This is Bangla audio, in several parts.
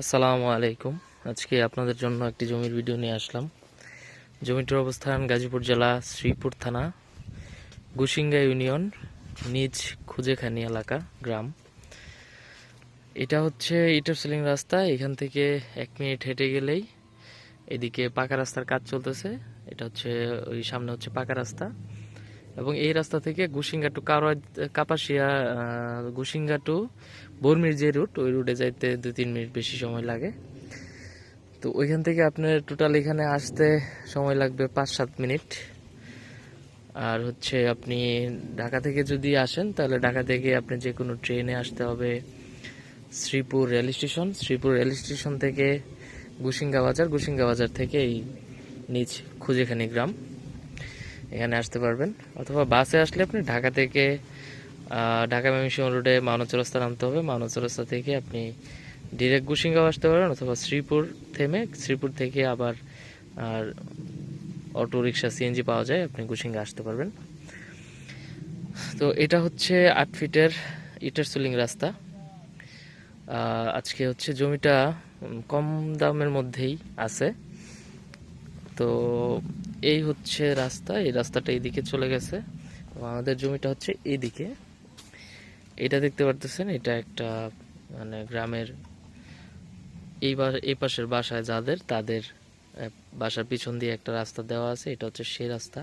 আসসালামু আলাইকুম। আজকে আপনাদের জন্য একটি জমির ভিডিও নিয়ে আসলাম। জমিটির অবস্থান গাজীপুর জেলা শ্রীপুর থানা, গুসিঙ্গা ইউনিয়ন, নিজ খুজেখানি এলাকা, গ্রাম। এটা হচ্ছে ইটার সিলিং রাস্তা, এখান থেকে এক মিনিট হেঁটে গেলেই এদিকে পাকা রাস্তার কাজ চলতেছে। এটা হচ্ছে, ওই সামনে হচ্ছে পাকা রাস্তা। এবং এই রাস্তা থেকে গুসিঙ্গা টু কারোয়া কাপাসিয়া গুসিঙ্গা টু বর্মির যে রুট ওই রুটে যাইতে দু তিন মিনিট বেশি সময় লাগে। তো ওইখান থেকে আপনার টোটাল এখানে আসতে সময় লাগবে পাঁচ, সাত মিনিট। আর হচ্ছে আপনি ঢাকা থেকে যদি আসেন, তাহলে ঢাকা থেকে আপনি যে কোনো ট্রেনে আসতে হবে Sreepur rail station. Sreepur rail station থেকে গুসিঙ্গা বাজার গুসিঙ্গা বাজার থেকে এই নিচ খুজেখানি গ্রাম। এখানে আসতে পারবেন। অথবা বাসে আসলে আপনি ঢাকা থেকে ঢাকা ময়মনসিংহ রোডে মানব চৌরাস্তা নামতে হবে। মানব চৌরাস্তা থেকে আপনি ডিরেক্ট গুসিঙ্গাও আসতে পারেন অথবা শ্রীপুর থেমে। শ্রীপুর থেকে আবার, আর অটো রিক্সা সিএনজি পাওয়া যায়, আপনি গুসিঙ্গা আসতে পারবেন। তো এটা হচ্ছে আট ফিটের ইটার সুলিং রাস্তা। আজকে হচ্ছে জমিটা কম দামের মধ্যেই আছে। তো এই হচ্ছে রাস্তা, এই রাস্তাটা এইদিকে চলে গেছে। আমাদের জমিটা হচ্ছে এইদিকে। এটা দেখতে পারতেছেন, এটা একটা মানে গ্রামের এই এই পাশের বাসায় যাদের, তাদের বাসার পিছন দিয়ে একটা রাস্তা দেওয়া আছে, এটা হচ্ছে সেই রাস্তা।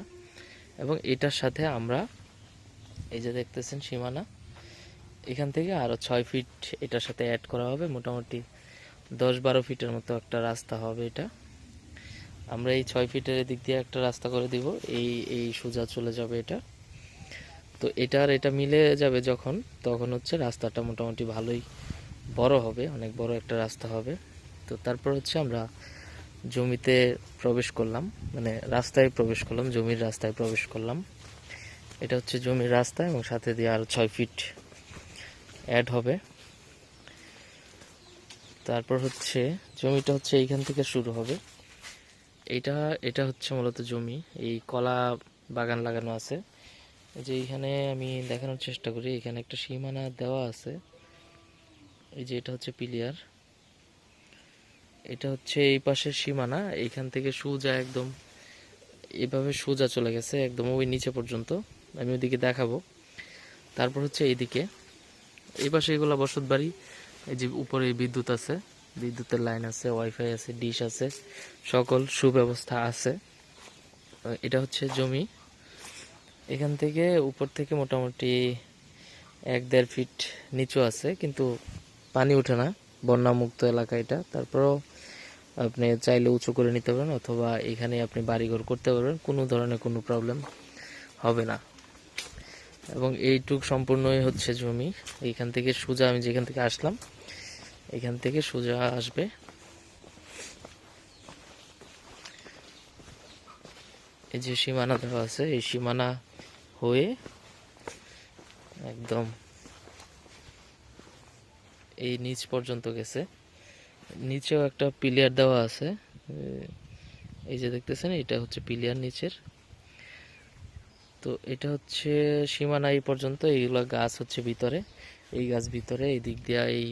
এবং এটার সাথে আমরা, এই যে দেখতেছেন সীমানা, এখান থেকে আরও ছয় ফিট এটার সাথে অ্যাড করা হবে। মোটামুটি দশ বারো ফিটের মতো একটা রাস্তা হবে এটা। আমরা এই ছয় ফিটের দিক দিয়ে একটা রাস্তা করে দিব। এই এই সোজা চলে যাবে এটা। তো এটা আর এটা মিলে যাবে যখন, তখন হচ্ছে রাস্তাটা মোটামুটি ভালোই বড় হবে, অনেক বড় একটা রাস্তা হবে। তো তারপর হচ্ছে আমরা জমিতে প্রবেশ করলাম মানে রাস্তায় প্রবেশ করলাম, জমির রাস্তায় প্রবেশ করলাম। এটা হচ্ছে জমির রাস্তা এবং সাথে দিয়ে আরও ছয় ফিট অ্যাড হবে। তারপর হচ্ছে জমিটা হচ্ছে এইখান থেকে শুরু হবে। এটা এটা হচ্ছে মূলত জমি। এই কলা বাগান লাগানো আছে। যে এইখানে আমি দেখানোর চেষ্টা করি, এখানে একটা সীমানা দেওয়া আছে। এই যে এটা হচ্ছে পিলিয়ার। এটা হচ্ছে এই পাশের সীমানা। এইখান থেকে সোজা একদম, এভাবে সোজা চলে গেছে, একদম ওই নিচে পর্যন্ত। আমি ওইদিকে দেখাবো। তারপর হচ্ছে এইদিকে। এই পাশে এগুলো বসত বাড়ি এই যে উপরে বিদ্যুৎ আছে। বিদ্যুতের লাইন আছে ওয়াইফাই আছে, ডিশ আছে, সকল সুব্যবস্থা আছে। এটা হচ্ছে জমি। এখান থেকে উপর থেকে মোটামুটি এক দেড় ফিট নিচু আছে, কিন্তু পানি ওঠে না। বন্যামুক্ত এলাকা এটা। তারপরেও আপনি চাইলে উঁচু করে নিতে পারেন, অথবা এখানে আপনি বাড়িঘর করতে পারবেন। কোনো ধরনের কোনো প্রবলেম হবে না। এবং এইটুক সম্পূর্ণই হচ্ছে জমি। এইখান থেকে সোজা আমি যেখান থেকে আসলাম এখান থেকে সোজা আসবে। এই যে সীমানা দেওয়া আছে, এই সীমানা হয়ে একদম এই নিচ পর্যন্ত গেছে। নিচেও একটা পিলিয়ার দেওয়া আছে। এই যে দেখতেছেন, এটা হচ্ছে পিলিয়ার নিচের। তো এটা হচ্ছে সীমানা এই পর্যন্ত, এইগুলো গাছ হচ্ছে ভিতরে। এই গাছ ভিতরে, এই দিক দিয়ে এই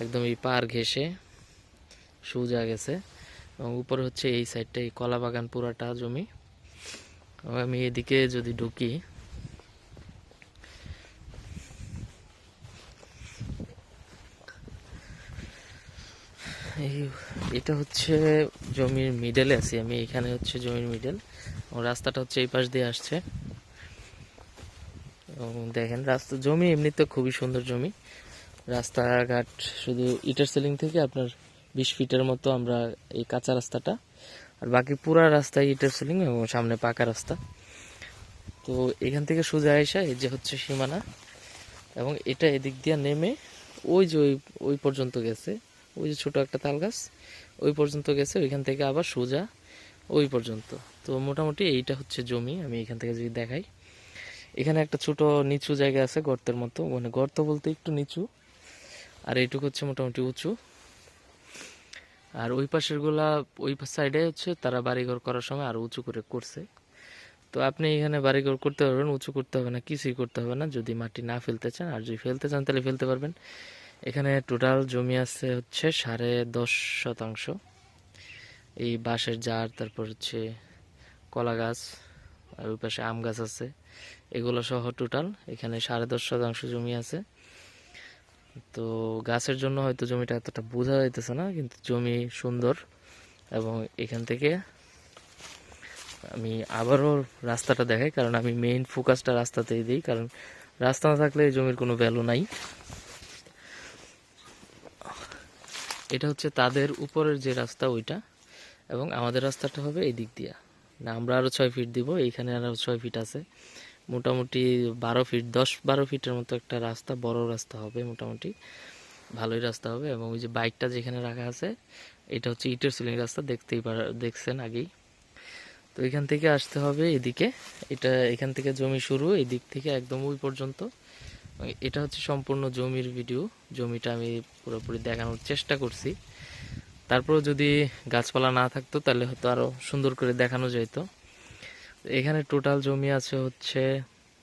একদম এই পার ঘেসে সোজা গেছে এবং উপরে হচ্ছে এই সাইডটা, এই কলা বাগান পুরাটা জমি। আমি এদিকে যদি ঢুকি, এই এটা হচ্ছে জমির মিডলে আছি আমি, এখানে হচ্ছে জমির মিডল রাস্তাটা হচ্ছে এই পাশ দিয়ে আসছে। এবং দেখেন, রাস্তা, জমি এমনিতে খুবই সুন্দর জমি। রাস্তাঘাট, শুধু ইটার সেলিং থেকে আপনার বিশ ফিটের মতো আমরা এই কাঁচা রাস্তাটা। আর বাকি পুরা রাস্তায় ইটার সেলিং এবং সামনে পাকা রাস্তা। তো এখান থেকে সোজা এসে এই যে হচ্ছে সীমানা, এবং এটা এদিক দিয়ে নেমে ওই যে ওই ওই পর্যন্ত গেছে। ওই যে ছোটো একটা তাল গাছ, ওই পর্যন্ত গেছে, ওইখান থেকে আবার সোজা ওই পর্যন্ত। তো মোটামুটি এইটা হচ্ছে জমি, আমি এখান থেকে যদি দেখাই। এখানে একটা ছোট নিচু জায়গা আছে গর্তের মতো মানে গর্ত বলতে একটু নিচু। আর এইটুকু হচ্ছে মোটামুটি উঁচু। আর ওই পাশেরগুলা, ওই সাইডে হচ্ছে তারা বাড়িঘর করার সময় আরও উঁচু করে করছে। তো আপনি এখানে বাড়িঘর করতে পারবেন, উঁচু করতে হবে না, কিছুই করতে হবে না। যদি মাটি না ফেলতে চান, আর যদি ফেলতে চান তাহলে ফেলতে পারবেন। এখানে টোটাল জমি আছে হচ্ছে সাড়ে দশ শতাংশ। এই বাঁশের জার, তারপর হচ্ছে কলা গাছ, আর ওই পাশে আম গাছ আছে। এগুলো সহ টোটাল এখানে সাড়ে দশ শতাংশ জমি আছে। তো গাছের জন্য হয়তো জমিটা এতটা বোঝা যাইতেছে না, কিন্তু জমি সুন্দর এবং এখান থেকে আমি আবারও রাস্তাটা দেখাই, কারণ আমি মেইন ফোকাসটা রাস্তাতেই দিই, কারণ রাস্তা না থাকলে এই জমির কোনো ভ্যালু নাই। এটা হচ্ছে তাদের উপরের যে রাস্তা, ওইটা। এবং আমাদের রাস্তাটা হবে এই দিক দিয়া। না, আমরা আরও ছয় ফিট দিব, এইখানে আরও ছয় ফিট আছে। মোটামুটি বারো ফিট দশ বারো ফিটের মতো একটা রাস্তা, বড় রাস্তা হবে মোটামুটি, ভালোই রাস্তা হবে। এবং ওই যে বাইকটা যেখানে রাখা আছে, এটা হচ্ছে ইটের সিলিং রাস্তা, দেখতেই পার, দেখছেন আগেই। তো এখান থেকে আসতে হবে এদিকে, এটা এখান থেকে জমি শুরু এই দিক থেকে একদম ওই পর্যন্ত। এটা হচ্ছে সম্পূর্ণ জমির ভিডিও জমিটা আমি পুরোপুরি দেখানোর চেষ্টা করছি। তারপরেও যদি গাছপালা না থাকতো, তাহলে হয়তো আরও সুন্দর করে দেখানো যেত এখানে টোটাল জমি আছে হচ্ছে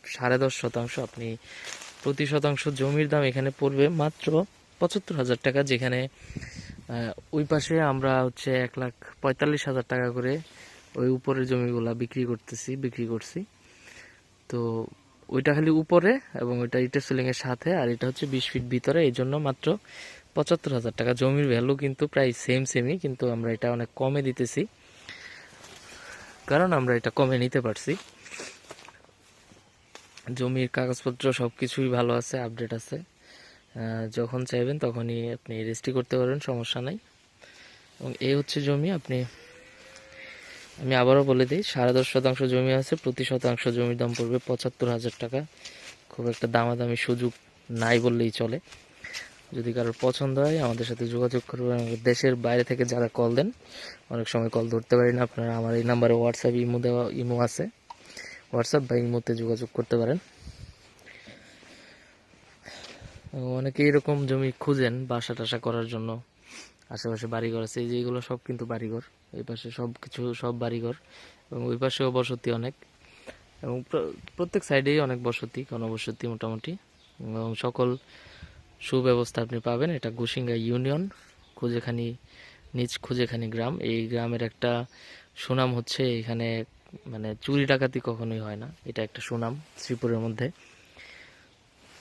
সাড়ে দশ শতাংশ। আপনি প্রতি শতাংশ জমির দাম এখানে পড়বে মাত্র পঁচাত্তর হাজার টাকা, যেখানে ওই পাশে আমরা হচ্ছে এক লাখ পঁয়তাল্লিশ হাজার টাকা করে ওই উপরের জমিগুলা বিক্রি করতেছি, বিক্রি করছি। তো ওইটা খালি উপরে এবং ওইটা ইটের সিলিংয়ের সাথে, আর এটা হচ্ছে বিশ ফিট ভিতরে, এই জন্য মাত্র পঁচাত্তর হাজার টাকা। জমির ভ্যালু কিন্তু প্রায় সেম সেমই কিন্তু আমরা এটা অনেক কমে দিতেছি। কারণ আমরা এটা কমে নিতে পারছি। জমির কাগজপত্র সব কিছুই ভালো আছে আপডেট আছে। যখন চাইবেন তখনই আপনি রেজিস্ট্রি করতে পারবেন সমস্যা নাই। এবং এই হচ্ছে জমি, আপনি, আমি আবারও বলে দিই, সাড়ে দশ শতাংশ জমি আছে, প্রতি শতাংশ জমির দাম পড়বে পঁচাত্তর হাজার টাকা। খুব একটা দামাদামি সুযোগ নাই বললেই চলে। যদি কারোর পছন্দ হয়, আমাদের সাথে যোগাযোগ করবেন দেশের বাইরে থেকে যারা কল দেন, অনেক সময় কল ধরতে পারি না, আপনারা আমার এই নাম্বারে হোয়াটসঅ্যাপ ইমো দেওয়া, ইমো আছে। হোয়াটসঅ্যাপ বা ইমোতে যোগাযোগ করতে পারেন। অনেকে এরকম জমি খুঁজেন বাসা টাসা করার জন্য, আশেপাশে বাড়িঘর আছে, এই যে এগুলো সব কিন্তু বাড়িঘর, এই পাশে সব কিছু সব বাড়িঘর, এবং ওই পাশেও বসতি অনেক, এবং প্রত্যেক সাইডেই অনেক বসতি ঘনবসতি মোটামুটি, এবং সকল সুব্যবস্থা আপনি পাবেন। এটা গুসিঙ্গা ইউনিয়ন, খুঁজেখানি, নিজ খুঁজেখানি গ্রাম। এই গ্রামের একটা সুনাম হচ্ছে এখানে মানে চুরি ডাকাতি কখনোই হয় না। এটা একটা সুনাম শ্রীপুরের মধ্যে।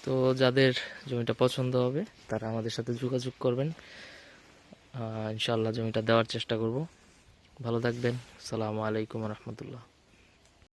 তো যাদের জমিটা পছন্দ হবে, তারা আমাদের সাথে যোগাযোগ করবেন। ইনশাল্লাহ জমিটা দেওয়ার চেষ্টা করব। ভালো থাকবেন। সালামু আলাইকুম রহমতুল্লাহ।